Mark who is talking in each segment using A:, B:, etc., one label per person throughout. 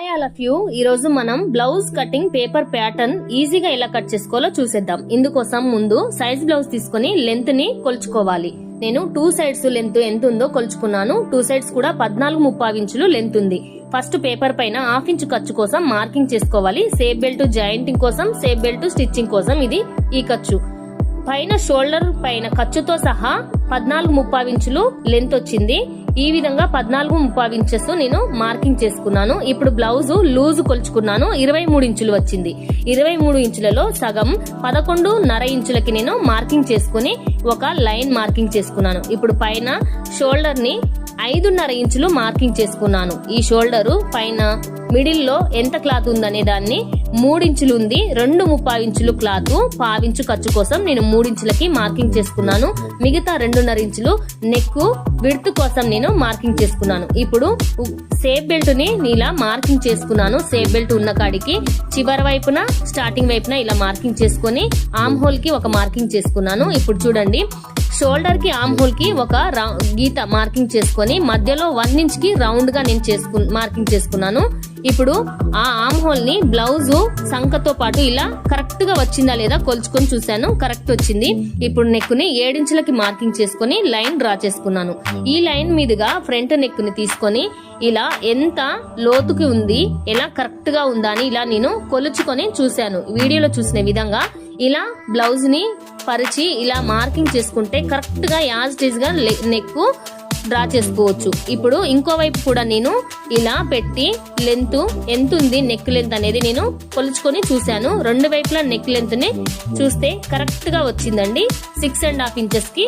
A: Hi all of you ఈ రోజు మనం బ్లౌజ్ కటింగ్ పేపర్ ప్యాటర్న్ ఈజీగా ఎలా కట్ చేసుకోవాలో చూసేద్దాం. ఇందుకోసం ముందు సైజ్ బ్లౌజ్ తీసుకొని లెంత్ని కొలుచుకోవాలి. నేను టూ సైడ్స్ లెంత్ ఎంత ఉందో కొలుచుకున్నాను. టూ సైడ్స్ కూడా పద్నాలుగు ముప్పావు ఇంచులు లెంత్ ఉంది. ఫస్ట్ పేపర్ పైన హాఫ్ ఇంచు ఖర్చు కోసం మార్కింగ్ చేసుకోవాలి. సేఫ్ బెల్ట్ జాయింటింగ్ కోసం సేఫ్ బెల్ట్ స్టిచ్చింగ్ కోసం ఇది ఈ ఖర్చు. పైన షోల్డర్ పైన ఖర్చుతో సహా పద్నాలుగు ముప్పావించులు లెంత్ వచ్చింది. ఈ విధంగా పద్నాలుగు ముప్పావించెస్ నేను మార్కింగ్ చేసుకున్నాను. ఇప్పుడు బ్లౌజ్ లూజ్ కొలుచుకున్నాను. ఇరవై మూడు ఇంచులు వచ్చింది. ఇరవై మూడు ఇంచులలో సగం పదకొండు నర ఇంచులకి నేను మార్కింగ్ చేసుకుని ఒక లైన్ మార్కింగ్ చేసుకున్నాను. ఇప్పుడు పైన షోల్డర్ని ఐదున్నర ఇంచులు మార్కింగ్ చేసుకున్నాను. ఈ షోల్డరు పైన మిడిల్లో ఎంత క్లాత్ ఉందనే దాన్ని మూడించులు ఉంది రెండు ముప్పై ఇంచులు క్లాత్ పావించు ఖర్చు కోసం నేను మూడించులకి మార్కింగ్ చేసుకున్నాను. మిగతా రెండున్నర ఇంచులు నెక్ విడత్ కోసం నేను మార్కింగ్ చేసుకున్నాను. ఇప్పుడు సేఫ్ బెల్ట్ని ఇలా మార్కింగ్ చేసుకున్నాను. సేఫ్ బెల్ట్ ఉన్న కాడికి చివరి వైపున స్టార్టింగ్ వైపున ఇలా మార్కింగ్ చేసుకొని ఆమ్ హోల్కి ఒక మార్కింగ్ చేసుకున్నాను. ఇప్పుడు చూడండి షోల్డర్కి ఆమ్ హోల్కి ఒక రౌ- గీత మార్కింగ్ చేసుకొని మధ్యలో వన్ ఇంచ్కి రౌండ్గా నేను చేసుకు మార్కింగ్ చేసుకున్నాను. ఇప్పుడు ఆ ఆమ్ హోల్ని బ్లౌజ్ సంఖతో పాటు ఇలా కరెక్ట్గా వచ్చిందా లేదా కొలుచుకొని చూశాను. కరెక్ట్ వచ్చింది. ఇప్పుడు నెక్ని ఏడించులకి మార్కింగ్ చేసుకొని లైన్ డ్రా చేసుకున్నాను. ఈ లైన్ మీదుగా ఫ్రంట్ నెక్ని తీసుకొని ఇలా ఎంత లోతుకి ఉంది ఎలా కరెక్ట్గా ఉందా అని ఇలా నేను కొలుచుకొని చూశాను. వీడియోలో చూసిన విధంగా ఇలా బ్లౌజ్ని పరిచి ఇలా మార్కింగ్ చేసుకుంటే కరెక్ట్గా యాజ్ ఇట్ ఈస్గా నెక్ డ్రా చేసుకోవచ్చు. ఇప్పుడు ఇంకో వైపు కూడా నేను ఇలా పెట్టి లెంత్ ఎంత ఉంది నెక్ లెంత్ అనేది నేను కొలుచుకొని చూశాను. రెండు వైపులా నెక్ లెంత్ని చూస్తే కరెక్ట్గా వచ్చిందండి. సిక్స్ అండ్ హాఫ్ ఇంచెస్కి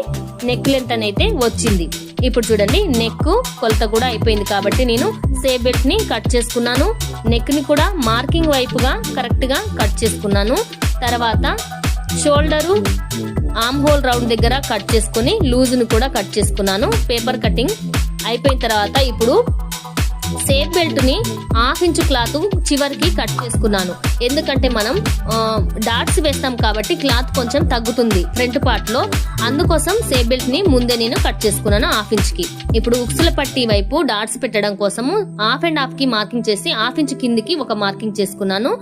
A: నెక్ లెంత్ అనేది వచ్చింది. ఇప్పుడు చూడండి నెక్ కొలత కూడా అయిపోయింది కాబట్టి నేను సేబ్ బెల్ట్ని కట్ చేసుకున్నాను. నెక్ని కూడా మార్కింగ్ వైపుగా కరెక్ట్గా కట్ చేసుకున్నాను. తర్వాత షోల్డరు ఆమ్ హోల్ రౌండ్ దగ్గర కట్ చేసుకుని లూజ్ను కూడా కట్ చేసుకున్నాను. పేపర్ కటింగ్ అయిపోయిన తర్వాత ఇప్పుడు సేఫ్ బెల్ట్ని హాఫ్ ఇంచు క్లాత్ చివరికి కట్ చేసుకున్నాను. ఎందుకంటే మనం డాట్స్ వేస్తాం కాబట్టి క్లాత్ కొంచెం తగ్గుతుంది ఫ్రంట్ పార్ట్లో. అందుకోసం సేఫ్ బెల్ట్ని ముందే నేను కట్ చేసుకున్నాను హాఫ్ ఇంచ్కి. ఇప్పుడు ఉక్సుల పట్టి వైపు డాట్స్ పెట్టడం కోసము హాఫ్ అండ్ హాఫ్కి మార్కింగ్ చేసి హాఫ్ ఇంచ్ కిందికి ఒక మార్కింగ్ చేసుకున్నాను.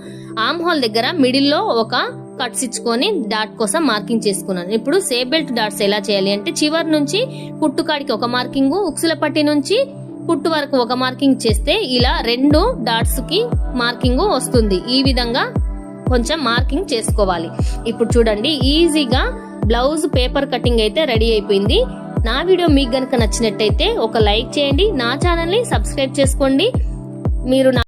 A: ఆమ్ హోల్ దగ్గర మిడిల్లో ఒక కట్స్ ఇచ్చుకొని డాట్ కోసం మార్కింగ్ చేసుకున్నాను. ఇప్పుడు సేఫ్ బెల్ట్ డాట్స్ ఎలా చేయాలి అంటే చివరి నుంచి కుట్టుకాడికి ఒక మార్కింగ్ ఉక్సుల పట్టి నుంచి కుట్టు వరకు ఒక మార్కింగ్ చేస్తే ఇలా రెండు డాట్స్కి మార్కింగ్ వస్తుంది. ఈ విధంగా కొంచెం మార్కింగ్ చేసుకోవాలి. ఇప్పుడు చూడండి ఈజీగా బ్లౌజ్ పేపర్ కటింగ్ అయితే రెడీ అయిపోయింది. నా వీడియో మీకు గనక నచ్చినట్టయితే ఒక లైక్ చేయండి నా ఛానల్ని సబ్స్క్రైబ్ చేసుకోండి. మీరు నా